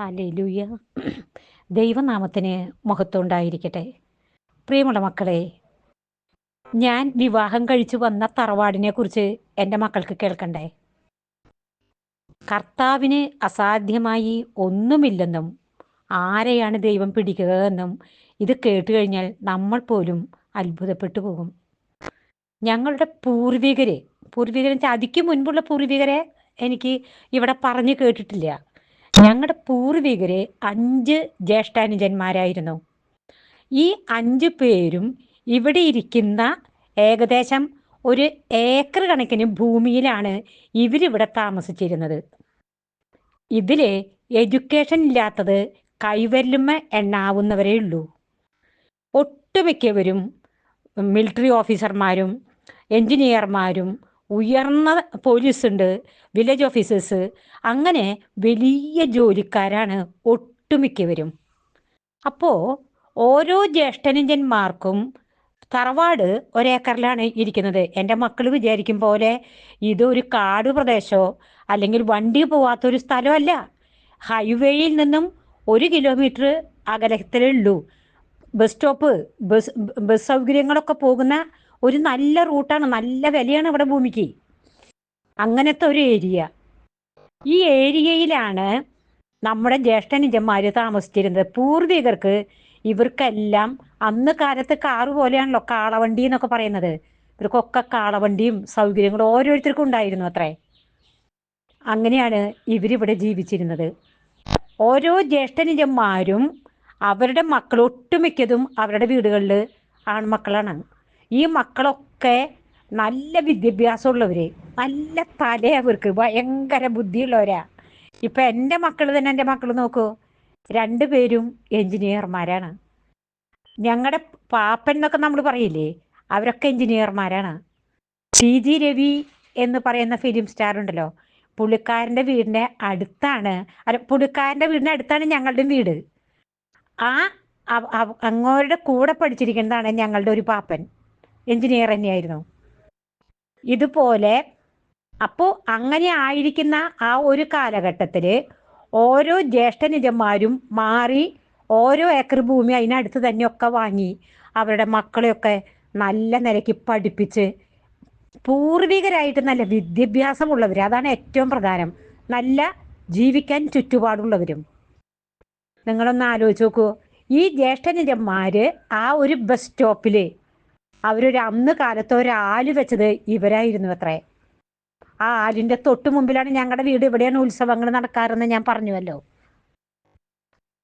Hallelujah ദൈവനാമത്തിന് മഹത്വം ഉണ്ടായിരിക്കട്ടെ പ്രിയമുള്ള മക്കളെ ഞാൻ വിവാഹം കഴിച്ചു വന്ന തറവാടിനെ കുറിച്ച് എന്റെ മക്കൾക്ക് കേൾക്കണ്ടേ? കർത്താവിന് അസാധ്യമായി ഒന്നുമില്ലെന്നും ആരെയാണ് ദൈവം പിടിക്കുക എന്നും ഇത് കേട്ട് കഴിഞ്ഞാൽ നമ്മൾ പോലും അത്ഭുതപ്പെട്ടു പോകും. ഞങ്ങളുടെ പൂർവികര് പൂർവികരെ അതിക്ക് മുൻപുള്ള പൂർവികരെ എനിക്ക് ഇവിടെ പറഞ്ഞു കേട്ടിട്ടില്ല. ഞങ്ങളുടെ പൂർവികരെ അഞ്ച് ജ്യേഷ്ഠാനുജന്മാരായിരുന്നു. ഈ അഞ്ച് പേരും ഇവിടെ ഇരിക്കുന്ന ഏകദേശം ഒരു ഏക്കർ കണക്കിന് ഭൂമിയിലാണ് ഇവരിവിടെ താമസിച്ചിരുന്നത്. ഇതിൽ എഡ്യൂക്കേഷൻ ഇല്ലാത്തത് കൈവല്ലുമ്മ എണ്ണാവുന്നവരേ ഉള്ളൂ. ഒട്ടുമിക്കവരും മിലിറ്ററി ഓഫീസർമാരും എൻജിനീയർമാരും ഉയർന്ന പോലീസ് ഉണ്ട് വില്ലേജ് ഓഫീസേഴ്സ് അങ്ങനെ വലിയ ജോലിക്കാരാണ് ഒട്ടുമിക്കവരും. അപ്പോൾ ഓരോ ജ്യേഷ്ഠനുജന്മാർക്കും തറവാട് ഒരേക്കറിലാണ് ഇരിക്കുന്നത്. എന്റെ മക്കൾ വിചാരിക്കും പോലെ ഇതൊരു കാട് പ്രദേശമോ അല്ലെങ്കിൽ വണ്ടി പോവാത്തൊരു സ്ഥലമല്ല. ഹൈവേയിൽ നിന്നും ഒരു കിലോമീറ്റർ അകലത്തിലേ ഉള്ളൂ. ബസ് സ്റ്റോപ്പ് ബസ് ബസ് സൗകര്യങ്ങളൊക്കെ പോകുന്ന ഒരു നല്ല റൂട്ടാണ് നല്ല വിലയാണ് ഇവിടെ ഭൂമിക്ക്. അങ്ങനത്തെ ഒരു ഏരിയ. ഈ ഏരിയയിലാണ് നമ്മുടെ ജ്യേഷ്ഠനുജന്മാർ താമസിച്ചിരുന്നത്. പൂർവികർക്ക് ഇവർക്കെല്ലാം അന്ന് കാലത്ത് കാറ് പോലെയാണല്ലോ കാളവണ്ടി എന്നൊക്കെ പറയുന്നത്. ഇവർക്കൊക്കെ കാളവണ്ടിയും സൗകര്യങ്ങളും ഓരോരുത്തർക്കും ഉണ്ടായിരുന്നു അത്രേ. അങ്ങനെയാണ് ഇവരിവിടെ ജീവിച്ചിരുന്നത്. ഓരോ ജ്യേഷ്ഠനുജന്മാരും അവരുടെ മക്കൾ ഒട്ടുമിക്കതും അവരുടെ വീടുകളിൽ ആൺമക്കളാണ്. ഈ മക്കളൊക്കെ നല്ല വിദ്യാഭ്യാസമുള്ളവർ നല്ല തലയവർക്ക് ഭയങ്കര ബുദ്ധിയുള്ളവരാ. ഇപ്പം എന്റെ മക്കൾ തന്നെ എന്റെ മക്കൾ നോക്കൂ. രണ്ടു പേരും എൻജിനീയർമാരാണ് ഞങ്ങളുടെ പാപ്പൻ എന്നൊക്കെ നമ്മൾ പറയില്ലേ അവരൊക്കെ എഞ്ചിനീയർമാരാണ്. സി ജി രവി എന്ന് പറയുന്ന ഫിലിം സ്റ്റാർ ഉണ്ടല്ലോ. പുള്ളിക്കാരന്റെ വീടിന്റെ അടുത്താണ് അല്ല പുള്ളിക്കാരന്റെ വീടിന്റെ അടുത്താണ് ഞങ്ങളുടെ വീട്. ആ അങ്ങോരുടെ കൂടെ പഠിച്ചിരിക്കുന്നതാണ് ഞങ്ങളുടെ ഒരു പാപ്പൻ. എൻജിനീയർ തന്നെയായിരുന്നു. ഇതുപോലെ അപ്പോൾ അങ്ങനെ ആയിരിക്കുന്ന ആ ഒരു കാലഘട്ടത്തിൽ ഓരോ ജ്യേഷ്ഠനിജന്മാരും മാറി ഓരോ ഏക്കർ ഭൂമി അതിനടുത്ത് തന്നെയൊക്കെ വാങ്ങി അവരുടെ മക്കളെയൊക്കെ നല്ല നിലയ്ക്ക് പഠിപ്പിച്ച് പൂർവികരായിട്ട് നല്ല വിദ്യാഭ്യാസമുള്ളവർ അതാണ് ഏറ്റവും പ്രധാനം. നല്ല ജീവിക്കാൻ ചുറ്റുപാടുള്ളവരും. നിങ്ങളൊന്ന് ആലോചിച്ച് നോക്കൂ. ഈ ജ്യേഷ്ഠനിജന്മാർ ആ ഒരു ബസ് സ്റ്റോപ്പിൽ അവരൊരു അന്ന് കാലത്ത് ഒരാൽ വെച്ചത് ഇവരായിരുന്നു അത്രേ. ആ ആലിന്റെ തൊട്ട് മുമ്പിലാണ് ഞങ്ങളുടെ വീട് ഇവിടെയാണ് ഉത്സവങ്ങൾ നടക്കാറെന്ന് ഞാൻ പറഞ്ഞുവല്ലോ.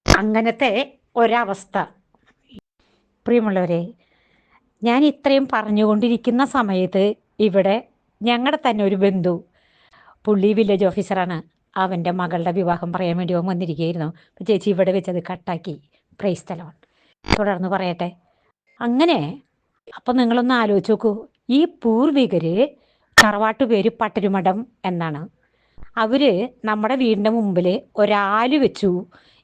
അങ്ങനത്തെ ഒരവസ്ഥ. പ്രിയമുള്ളവരെ ഞാൻ ഇത്രയും പറഞ്ഞുകൊണ്ടിരിക്കുന്ന സമയത്ത് ഇവിടെ ഞങ്ങളുടെ തന്നെ ഒരു ബന്ധു പുള്ളി വില്ലേജ് ഓഫീസറാണ് അവന്റെ മകളുടെ വിവാഹം പറയാൻ വേണ്ടി അവൻ വന്നിരിക്കുകയായിരുന്നു. ചേച്ചി ഇവിടെ വെച്ചത് കട്ടാക്കി പ്രൈസ് തലോൺ. തുടർന്ന് പറയട്ടെ. അങ്ങനെ അപ്പം നിങ്ങളൊന്ന് ആലോചിച്ച് നോക്കൂ. ഈ പൂർവികർ തറവാട്ട് പേര് പട്ടരുമഠം എന്നാണ്. അവർ നമ്മുടെ വീടിന്റെ മുമ്പിൽ ഒരാൽ വെച്ചു.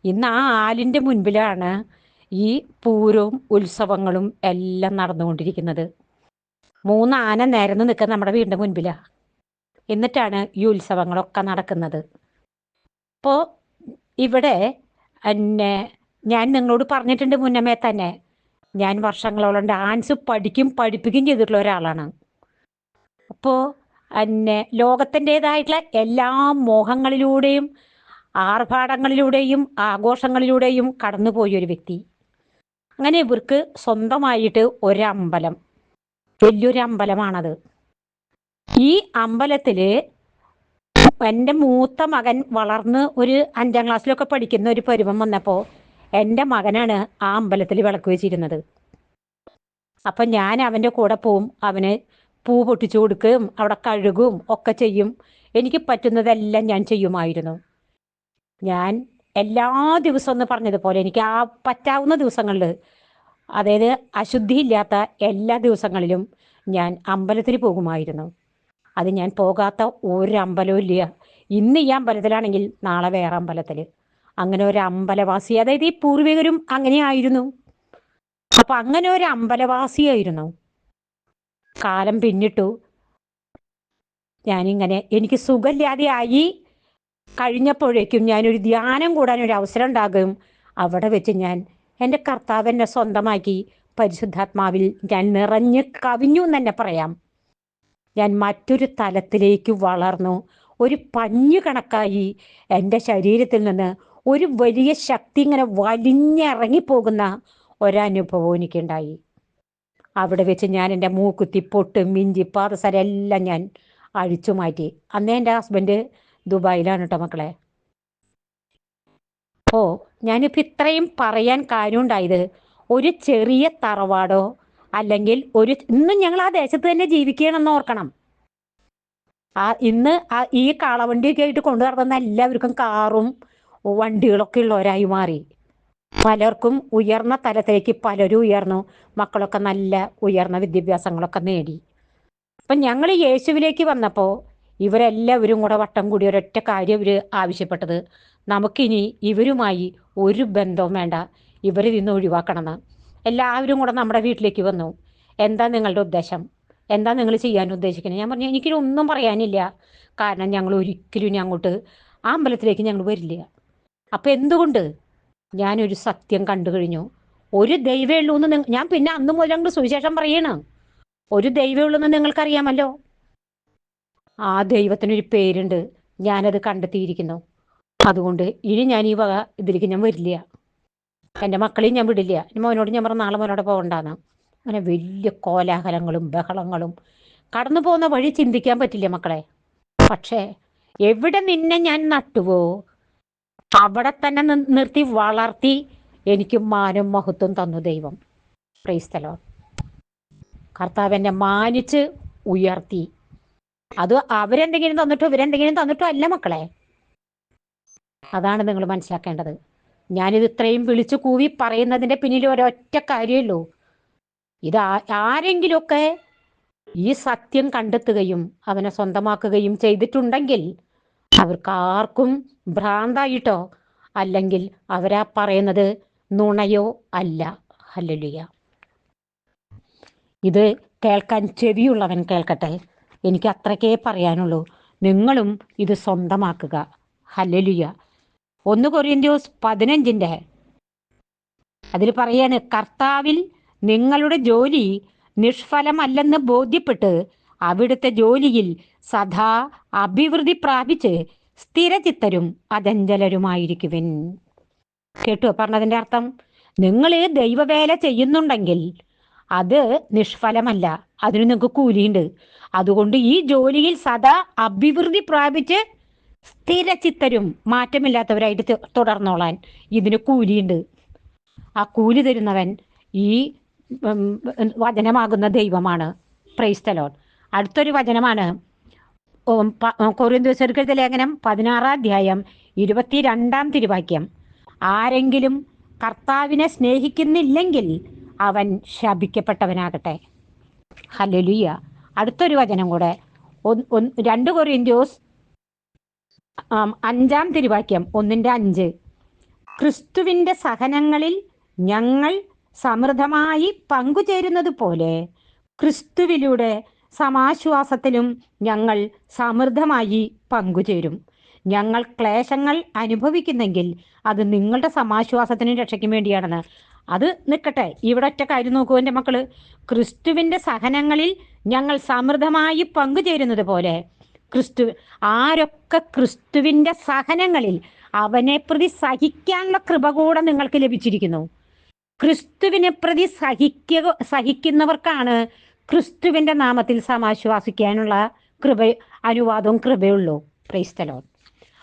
ഇന്ന് ആ ആലിന്റെ മുൻപിലാണ് ഈ പൂരവും ഉത്സവങ്ങളും എല്ലാം നടന്നുകൊണ്ടിരിക്കുന്നത്. മൂന്ന് ആന നേരന്ന് നിൽക്കുന്ന നമ്മുടെ വീടിന്റെ മുൻപിലാണ് എന്നിട്ടാണ് ഈ ഉത്സവങ്ങളൊക്കെ നടക്കുന്നത്. അപ്പോൾ ഇവിടെ എന്നെ ഞാൻ നിങ്ങളോട് പറഞ്ഞിട്ടുണ്ട് മുന്നമേ തന്നെ. ഞാൻ വർഷങ്ങളോളം ഡാൻസ് പഠിക്കും പഠിപ്പിക്കുകയും ചെയ്തിട്ടുള്ള ഒരാളാണ്. അപ്പോൾ എന്നെ ലോകത്തിന്റെതായിട്ടുള്ള എല്ലാ മോഹങ്ങളിലൂടെയും ആർഭാടങ്ങളിലൂടെയും ആഘോഷങ്ങളിലൂടെയും കടന്നുപോയ ഒരു വ്യക്തി. അങ്ങനെ ഇവർക്ക് സ്വന്തമായിട്ട് ഒരമ്പലം വലിയൊരു അമ്പലമാണത്. ഈ അമ്പലത്തിൽ എന്റെ മൂത്ത മകൻ വളർന്ന് ഒരു അഞ്ചാം ക്ലാസ്സിലൊക്കെ പഠിക്കുന്ന ഒരു പരുവം വന്നപ്പോൾ എന്റെ മകനാണ് ആ അമ്പലത്തിൽ വിളക്ക് വെച്ചിരുന്നത്. അപ്പം ഞാൻ അവന്റെ കൂടെ പോവും അവന് പൂ പൊട്ടിച്ചു കൊടുക്കുകയും അവിടെ കഴുകും ഒക്കെ ചെയ്യും. എനിക്ക് പറ്റുന്നതെല്ലാം ഞാൻ ചെയ്യുമായിരുന്നു. ഞാൻ എല്ലാ ദിവസവും എന്ന് പറഞ്ഞതുപോലെ എനിക്ക് ആ പറ്റാവുന്ന ദിവസങ്ങളിൽ അതായത് അശുദ്ധിയില്ലാത്ത എല്ലാ ദിവസങ്ങളിലും ഞാൻ അമ്പലത്തിൽ പോകുമായിരുന്നു. അത് ഞാൻ പോകാത്ത ഒരു ഇല്ല. ഇന്ന് ഈ അമ്പലത്തിലാണെങ്കിൽ നാളെ വേറെ അമ്പലത്തിൽ. അങ്ങനെ ഒരു അമ്പലവാസി. അതായത് ഈ പൂർവികരും അങ്ങനെ ആയിരുന്നു അപ്പൊ അങ്ങനെ ഒരു അമ്പലവാസിയായിരുന്നു കാലം പിന്നിട്ടു. ഞാനിങ്ങനെ എനിക്ക് സുഖമില്ലാതെയായി. കഴിഞ്ഞപ്പോഴേക്കും ഞാനൊരു ധ്യാനം കൂടാൻ ഒരു അവസരം ഉണ്ടാകും. അവിടെ വെച്ച് ഞാൻ എന്റെ കർത്താവ് എന്നെ സ്വന്തമാക്കി പരിശുദ്ധാത്മാവിൽ ഞാൻ നിറഞ്ഞ് കവിഞ്ഞു എന്ന് തന്നെ പറയാം. ഞാൻ മറ്റൊരു തലത്തിലേക്ക് വളർന്നു. ഒരു പഞ്ഞു കണക്കായി എന്റെ ശരീരത്തിൽ നിന്ന് ഒരു വലിയ ശക്തി ഇങ്ങനെ വലിഞ്ഞിറങ്ങിപ്പോകുന്ന ഒരനുഭവം എനിക്കുണ്ടായി. അവിടെ വെച്ച് ഞാൻ എന്റെ മൂക്കുത്തി പൊട്ട് മിഞ്ചി പാദസര എല്ലാം ഞാൻ അഴിച്ചു മാറ്റി. അന്നേ എന്റെ ഹസ്ബൻഡ് ദുബായിലാണ് കേട്ടോ മക്കളെ. ഓ ഞാനിപ്പോൾ ഇത്രയും പറയാൻ കാര്യമുണ്ടായത് ഒരു ചെറിയ തറവാടോ അല്ലെങ്കിൽ ഒരു ഇന്നും ഞങ്ങൾ ആ ദേശത്ത് തന്നെ ജീവിക്കണമെന്ന് ഓർക്കണം. ആ ഇന്ന് ഈ കാളവണ്ടിയൊക്കെ ആയിട്ട് കൊണ്ടു നടന്ന എല്ലാവർക്കും കാറും വണ്ടികളൊക്കെ ഉള്ളവരായി മാറി. പലർക്കും ഉയർന്ന തലത്തിലേക്ക് പലരും ഉയർന്നു. മക്കളൊക്കെ നല്ല ഉയർന്ന വിദ്യാഭ്യാസങ്ങളൊക്കെ നേടി. അപ്പം ഞങ്ങൾ യേശുവിലേക്ക് വന്നപ്പോൾ ഇവരെല്ലാവരും കൂടെ വട്ടം കൂടി ഒരൊറ്റ കാര്യം ഇവർ ആവശ്യപ്പെട്ടത്. നമുക്കിനി ഇവരുമായി ഒരു ബന്ധവും വേണ്ട. ഇവർ നിന്ന് ഒഴിവാക്കണമെന്ന്. എല്ലാവരും കൂടെ നമ്മുടെ വീട്ടിലേക്ക് വന്നു. എന്താ നിങ്ങളുടെ ഉദ്ദേശം? എന്താ നിങ്ങൾ ചെയ്യാൻ ഉദ്ദേശിക്കുന്നത്? ഞാൻ പറഞ്ഞു എനിക്കൊന്നും പറയാനില്ല. കാരണം ഞങ്ങൾ ഒരിക്കലും ഇനി അങ്ങോട്ട് ആ അമ്പലത്തിലേക്ക് ഞങ്ങൾ വരില്ല. അപ്പം എന്തുകൊണ്ട്? ഞാനൊരു സത്യം കണ്ടു കഴിഞ്ഞു. ഒരു ദൈവേ ഉള്ളൂ എന്ന് ഞാൻ പിന്നെ അന്ന് മുതൽ സുവിശേഷം പറയണം. ഒരു ദൈവേ ഉള്ളൂ എന്ന് നിങ്ങൾക്കറിയാമല്ലോ? ആ ദൈവത്തിനൊരു പേരുണ്ട്. ഞാനത് കണ്ടെത്തിയിരിക്കുന്നു. അതുകൊണ്ട് ഇനി ഞാൻ ഈ വക ഇതിലേക്ക് ഞാൻ വരില്ല. എന്റെ മക്കളെയും ഞാൻ വിടില്ല. ഇനി മോനോട് ഞാൻ പറഞ്ഞ നാളെ മോനോട് പോകണ്ടാന്ന് അങ്ങനെ വലിയ കോലാഹലങ്ങളും ബഹളങ്ങളും. കടന്നു പോകുന്ന വഴി ചിന്തിക്കാൻ പറ്റില്ല മക്കളെ? പക്ഷേ എവിടെ നിന്നെ ഞാൻ നട്ടുവോ? അവിടെ തന്നെ നിർത്തി വളർത്തി എനിക്ക് മാനും മഹത്വം തന്നു ദൈവം. ക്രൈസ്തലോ കർത്താവ് എന്നെ മാനിച്ച് ഉയർത്തി. അത് അവരെന്തെങ്കിലും തന്നിട്ടോ ഇവരെന്തെങ്കിലും തന്നിട്ടോ അല്ല മക്കളെ. അതാണ് നിങ്ങൾ മനസ്സിലാക്കേണ്ടത്. ഞാനിത് ഇത്രയും വിളിച്ചു കൂവി പറയുന്നതിന്റെ പിന്നിൽ ഒരൊറ്റ കാര്യമുള്ളൂ ഇത് ആരെങ്കിലുമൊക്കെ ഈ സത്യം കണ്ടെത്തുകയും അവനെ സ്വന്തമാക്കുകയും ചെയ്തിട്ടുണ്ടെങ്കിൽ അവർക്ക് ആർക്കും ഭ്രാന്തായിട്ടോ? അല്ലെങ്കിൽ അവരാ പറയുന്നത് നുണയോ അല്ല. ഹല്ലേലൂയ. ഇത് കേൾക്കാൻ ചെവിയുള്ളവൻ കേൾക്കട്ടെ. എനിക്ക് അത്രക്കേ പറയാനുള്ളൂ. നിങ്ങളും ഇത് സ്വന്തമാക്കുക. ഹല്ലേലൂയ. ഒന്ന് കൊറിയന്ത്യോസ് പതിനഞ്ചിന്റെ. അതിൽ പറയാണ് കർത്താവിൽ നിങ്ങളുടെ ജോലി നിഷ്ഫലമല്ലെന്ന് ബോധ്യപ്പെട്ട് അവിടുത്തെ ജോലിയിൽ സദാ അഭിവൃദ്ധി പ്രാപിച്ച് സ്ഥിരചിത്തരും അചഞ്ചലരുമായിരിക്കുവിൻ. കേട്ടോ പറഞ്ഞതിന്റെ അർത്ഥം? നിങ്ങൾ ദൈവവേല ചെയ്യുന്നുണ്ടെങ്കിൽ അത് നിഷ്ഫലമല്ല. അതിന് നിങ്ങൾക്ക് കൂലിയുണ്ട്. അതുകൊണ്ട് ഈ ജോലിയിൽ സദാ അഭിവൃദ്ധി പ്രാപിച്ച് സ്ഥിരചിത്തരും മാറ്റമില്ലാത്തവരായിട്ട് തുടർന്നോളാൻ ഇതിന് കൂലിയുണ്ട്. ആ കൂലി തരുന്നവൻ ഈ വചനമാകുന്ന ദൈവമാണ്. പ്രൈസ്തലോൺ അടുത്തൊരു വചനമാണ്. കൊറിയന്തോസർക്കെഴുത്ത ലേഖനം പതിനാറാം അധ്യായം ഇരുപത്തിരണ്ടാം തിരുവാക്യം. ആരെങ്കിലും കർത്താവിനെ സ്നേഹിക്കുന്നില്ലെങ്കിൽ അവൻ ശപിക്കപ്പെട്ടവനാകട്ടെ. ഹല്ലേലൂയ. അടുത്തൊരു വചനം കൂടെ. രണ്ട് കൊറിയന്ത്യോസ് അഞ്ചാം തിരുവാക്യം ഒന്നിന്റെ അഞ്ച്. ക്രിസ്തുവിന്റെ സഹനങ്ങളിൽ ഞങ്ങൾ സമൃദ്ധമായി പങ്കുചേരുന്നത് പോലെ ക്രിസ്തുവിലൂടെ സമാശ്വാസത്തിലും ഞങ്ങൾ സമൃദ്ധമായി പങ്കുചേരും. ഞങ്ങൾ ക്ലേശങ്ങൾ അനുഭവിക്കുന്നെങ്കിൽ അത് നിങ്ങളുടെ സമാശ്വാസത്തിനും രക്ഷയ്ക്കും വേണ്ടിയാണെന്ന്. അത് നിൽക്കട്ടെ. ഇവിടെ ഒറ്റ കാര്യം നോക്കൂ എന്റെ മക്കൾ. ക്രിസ്തുവിന്റെ സഹനങ്ങളിൽ ഞങ്ങൾ സമൃദ്ധമായി പങ്കുചേരുന്നത് പോലെ ക്രിസ്തു ആരൊക്കെ ക്രിസ്തുവിന്റെ സഹനങ്ങളിൽ അവനെ പ്രതി സഹിക്കാനുള്ള കൃപ കൂടെ നിങ്ങൾക്ക് ലഭിച്ചിരിക്കുന്നു. ക്രിസ്തുവിനെ പ്രതി സഹിക്കുക സഹിക്കുന്നവർക്കാണ് ക്രിസ്തുവിന്റെ നാമത്തിൽ സമാശ്വാസിക്കാനുള്ള കൃപ അനുവാദവും കൃപയുള്ളൂ. ക്രൈസ്തലോൺ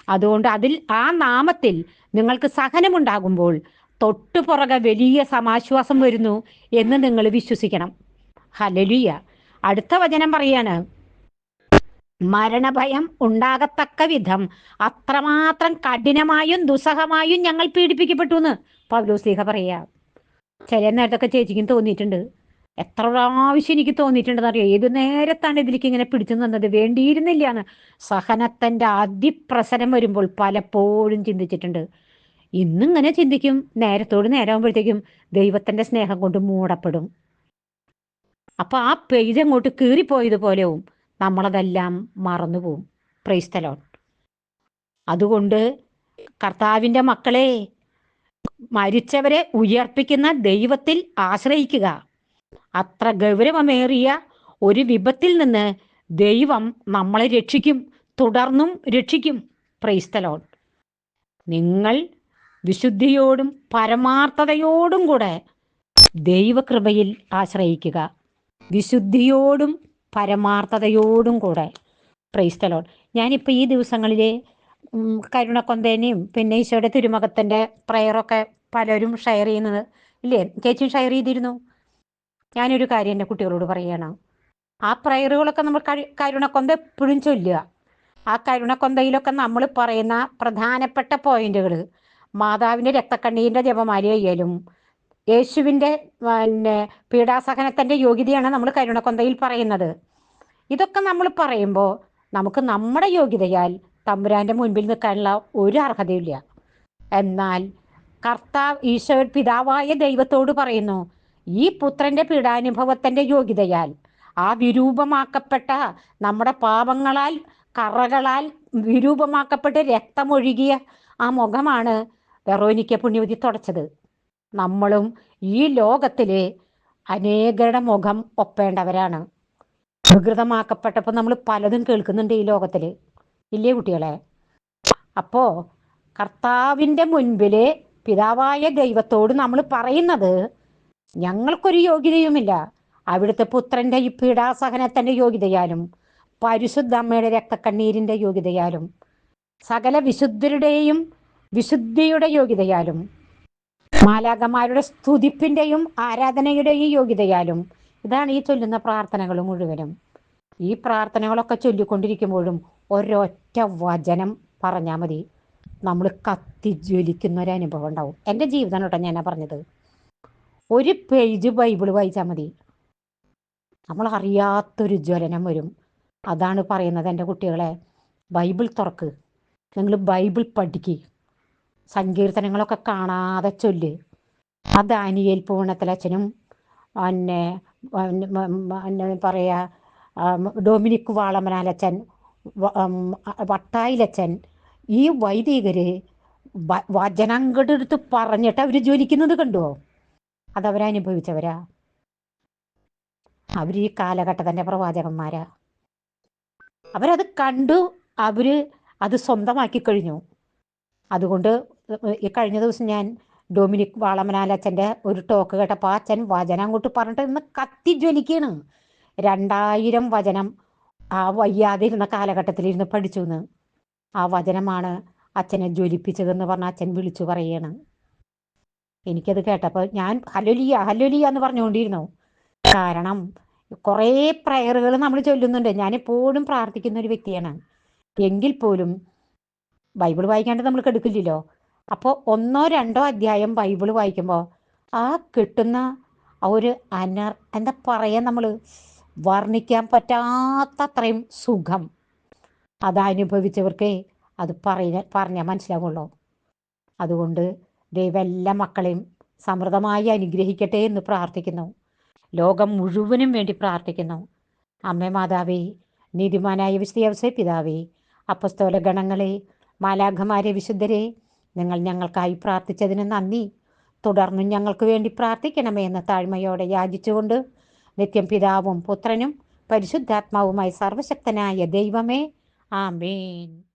അതുകൊണ്ട് അതിൽ ആ നാമത്തിൽ നിങ്ങൾക്ക് സഹനമുണ്ടാകുമ്പോൾ തൊട്ടുപുറകെ വലിയ സമാശ്വാസം വരുന്നു എന്ന് നിങ്ങൾ വിശ്വസിക്കണം. ഹലലിയ അടുത്ത വചനം പറയാണ്. മരണഭയം ഉണ്ടാകത്തക്ക വിധം അത്രമാത്രം കഠിനമായും ദുസ്സഹമായും ഞങ്ങൾ പീഡിപ്പിക്കപ്പെട്ടു എന്ന് പൗലോസ്ലീഹ പറയാ ചില നേരത്തൊക്കെ ചേച്ചിക്കും തോന്നിയിട്ടുണ്ട്. എത്ര പ്രാവശ്യം എനിക്ക് തോന്നിയിട്ടുണ്ടെന്ന് അറിയാം ഏത് നേരത്താണ് ഇതിലേക്ക് ഇങ്ങനെ പിടിച്ചു നിന്നത്? വേണ്ടിയിരുന്നില്ല എന്ന് സഹനത്തിന്റെ അതിപ്രസരം വരുമ്പോൾ പലപ്പോഴും ചിന്തിച്ചിട്ടുണ്ട്. ഇന്നിങ്ങനെ ചിന്തിക്കും. നേരത്തോട് നേരമാകുമ്പോഴത്തേക്കും ദൈവത്തിന്റെ സ്നേഹം കൊണ്ട് മൂടപ്പെടും. അപ്പൊ ആ പെയ്ത് അങ്ങോട്ട് കീറിപ്പോയതുപോലെയും നമ്മളതെല്ലാം മറന്നുപോകും പ്രൈസ്തലോൺ അതുകൊണ്ട് കർത്താവിന്റെ മക്കളെ മരിച്ചവരെ ഉയർപ്പിക്കുന്ന ദൈവത്തിൽ ആശ്രയിക്കുക. അത്ര ഗൗരവമേറിയ ഒരു വിപത്തിൽ നിന്ന് ദൈവം നമ്മളെ രക്ഷിക്കും തുടർന്നും രക്ഷിക്കും. പ്രൈസ്തലോൺ നിങ്ങൾ വിശുദ്ധിയോടും പരമാർത്ഥതയോടും കൂടെ ദൈവകൃപയിൽ ആശ്രയിക്കുക. വിശുദ്ധിയോടും പരമാർത്ഥതയോടും കൂടെ. പ്രൈസ്തലോൺ ഞാനിപ്പോൾ ഈ ദിവസങ്ങളിൽ കരുണക്കൊന്തേനെയും പിന്നെ ഈശോയുടെ തിരുമകത്തിന്റെ പ്രയറൊക്കെ പലരും ഷെയർ ചെയ്യുന്നത്. ഇല്ലേ? ചേച്ചിയും ഷെയർ ചെയ്തിരുന്നു? ഞാനൊരു കാര്യം എന്റെ കുട്ടികളോട് പറയുകയാണ് ആ പ്രയറുകളൊക്കെ നമ്മൾ കഴി കരുണക്കൊന്ത എപ്പോഴും ചൊല്ലുക. ആ കരുണക്കൊന്തയിലൊക്കെ നമ്മൾ പറയുന്ന പ്രധാനപ്പെട്ട പോയിന്റുകൾ മാതാവിന്റെ രക്തക്കണ്ണീരിന്റെ ജപമാലയായാലും യേശുവിന്റെ പിന്നെ പീഡാസഹനത്തിന്റെ യോഗ്യതയാണ് നമ്മൾ കരുണക്കൊന്തയിൽ പറയുന്നത്. ഇതൊക്കെ നമ്മൾ പറയുമ്പോൾ നമുക്ക് നമ്മുടെ യോഗ്യതയാൽ തമ്പുരാന്റെ മുൻപിൽ നിൽക്കാനുള്ള ഒരു അർഹതയില്ല. എന്നാൽ കർത്താവ് ഈശോ പിതാവായ ദൈവത്തോട് പറയുന്നു ഈ പുത്രന്റെ പീഡാനുഭവത്തിന്റെ യോഗ്യതയാൽ ആ വിരൂപമാക്കപ്പെട്ട നമ്മുടെ പാപങ്ങളാൽ കറകളാൽ വിരൂപമാക്കപ്പെട്ട് രക്തമൊഴുകിയ ആ മുഖമാണ് വെറോനിക്ക പുണ്യവതി തുടച്ചത്. നമ്മളും ഈ ലോകത്തിലെ അനേകരുടെ മുഖം ഒപ്പേണ്ടവരാണ്. വികൃതമാക്കപ്പെട്ടപ്പോൾ നമ്മൾ പലതും കേൾക്കുന്നുണ്ട് ഈ ലോകത്തിൽ. ഇല്ലേ കുട്ടികളെ? അപ്പോൾ കർത്താവിന്റെ മുൻപിൽ പിതാവായ ദൈവത്തോട് നമ്മൾ പറയുന്നത് ഞങ്ങൾക്കൊരു യോഗ്യതയുമില്ല. അവിടുത്തെ പുത്രന്റെ ഈ പീഡാസഹനത്തിന്റെ യോഗ്യതയാലും പരിശുദ്ധ അമ്മയുടെ രക്തക്കണ്ണീരിന്റെ യോഗ്യതയാലും സകല വിശുദ്ധരുടെയും വിശുദ്ധിയുടെ യോഗ്യതയാലും മാലാകന്മാരുടെ സ്തുതിപ്പിന്റെയും ആരാധനയുടെയും യോഗ്യതയാലും ഇതാണ് ഈ ചൊല്ലുന്ന പ്രാർത്ഥനകൾ മുഴുവനും. ഈ പ്രാർത്ഥനകളൊക്കെ ചൊല്ലിക്കൊണ്ടിരിക്കുമ്പോഴും ഒരൊറ്റ വചനം പറഞ്ഞാൽ മതി. നമ്മൾ കത്തി ജ്വലിക്കുന്ന ഒരു അനുഭവം ഉണ്ടാവും. എന്റെ ജീവിതം കേട്ടോ ഞാൻ പറഞ്ഞത്. ഒരു പേജ് ബൈബിൾ വായിച്ചാൽ മതി. നമ്മൾ അറിയാത്തൊരു ജ്വലനം വരും. അതാണ് പറയുന്നത് എന്റെ കുട്ടികളെ. ബൈബിൾ തുറക്ക്. നിങ്ങൾ ബൈബിൾ പഠിക്കുക സങ്കീർത്തനങ്ങളൊക്കെ കാണാതെ ചൊല്ല്. ആ ദാനിയേൽ പൂവണത്തിലച്ഛനും പിന്നെ പറയുക പറയാ ഡൊമിനിക് വാളമനാലച്ചൻ വട്ടായിലച്ചൻ ഈ വൈദികര് വചനങ്കടെടുത്ത് പറഞ്ഞിട്ട് അവർ ജ്വലിക്കുന്നത് കണ്ടുവോ അതവരനുഭവിച്ചവരാ? അവർ ഈ കാലഘട്ടത്തിന്റെ പ്രവാചകന്മാരാ. അവരത് കണ്ടു അവർ അത് സ്വന്തമാക്കി കഴിഞ്ഞു. അതുകൊണ്ട് ഈ കഴിഞ്ഞ ദിവസം ഞാൻ ഡൊമിനിക് വാളമനാലച്ഛന്റെ ഒരു ടോക്ക് കേട്ടപ്പോൾ അച്ഛൻ വചനം അങ്ങോട്ട് പറഞ്ഞിട്ട് ഇന്ന് കത്തി രണ്ടായിരം വചനം ആ വയ്യാതെ ഇരുന്ന കാലഘട്ടത്തിൽ ഇരുന്ന് പഠിച്ചു എന്ന് ആ വചനമാണ് അച്ഛനെ ജ്വലിപ്പിച്ചതെന്ന് പറഞ്ഞ അച്ഛൻ വിളിച്ചു പറയാണ്. എനിക്കത് കേട്ടപ്പോൾ ഞാൻ ഹലോലിയ ഹലോലിയ എന്ന് പറഞ്ഞുകൊണ്ടിരുന്നു. കാരണം കുറേ പ്രയറുകൾ നമ്മൾ ചൊല്ലുന്നുണ്ട്. ഞാൻ എപ്പോഴും പ്രാർത്ഥിക്കുന്ന ഒരു വ്യക്തിയാണ്. എങ്കിൽ പോലും ബൈബിൾ വായിക്കാണ്ട് നമ്മൾ കെടുക്കില്ലല്ലോ. അപ്പോൾ ഒന്നോ രണ്ടോ അധ്യായം ബൈബിൾ വായിക്കുമ്പോൾ ആ കിട്ടുന്ന ആ ഒരു അനർ എന്താ പറയാ നമ്മൾ വർണിക്കാൻ പറ്റാത്തത്രയും സുഖം അതനുഭവിച്ചവർക്കേ അത് പറഞ്ഞ പറഞ്ഞാൽ മനസ്സിലാവുള്ളൂ. അതുകൊണ്ട് ദൈവം എല്ലാ മക്കളെയും സമൃദ്ധമായി അനുഗ്രഹിക്കട്ടെ എന്ന് പ്രാർത്ഥിക്കുന്നു. ലോകം മുഴുവനും വേണ്ടി പ്രാർത്ഥിക്കുന്നു. അമ്മ മാതാവേ നീതിമാനായ വിശുദ്ധ പിതാവേ അപ്പസ്തോല ഗണങ്ങളെ മാലാഖമാരെ വിശുദ്ധരെ നിങ്ങൾ ഞങ്ങൾക്കായി പ്രാർത്ഥിച്ചതിന് നന്ദി. തുടർന്നും ഞങ്ങൾക്ക് വേണ്ടി പ്രാർത്ഥിക്കണമേ എന്ന താഴ്മയോടെ യാചിച്ചുകൊണ്ട് നിത്യം പിതാവും പുത്രനും പരിശുദ്ധാത്മാവുമായി സർവശക്തനായ ദൈവമേ ആമേൻ.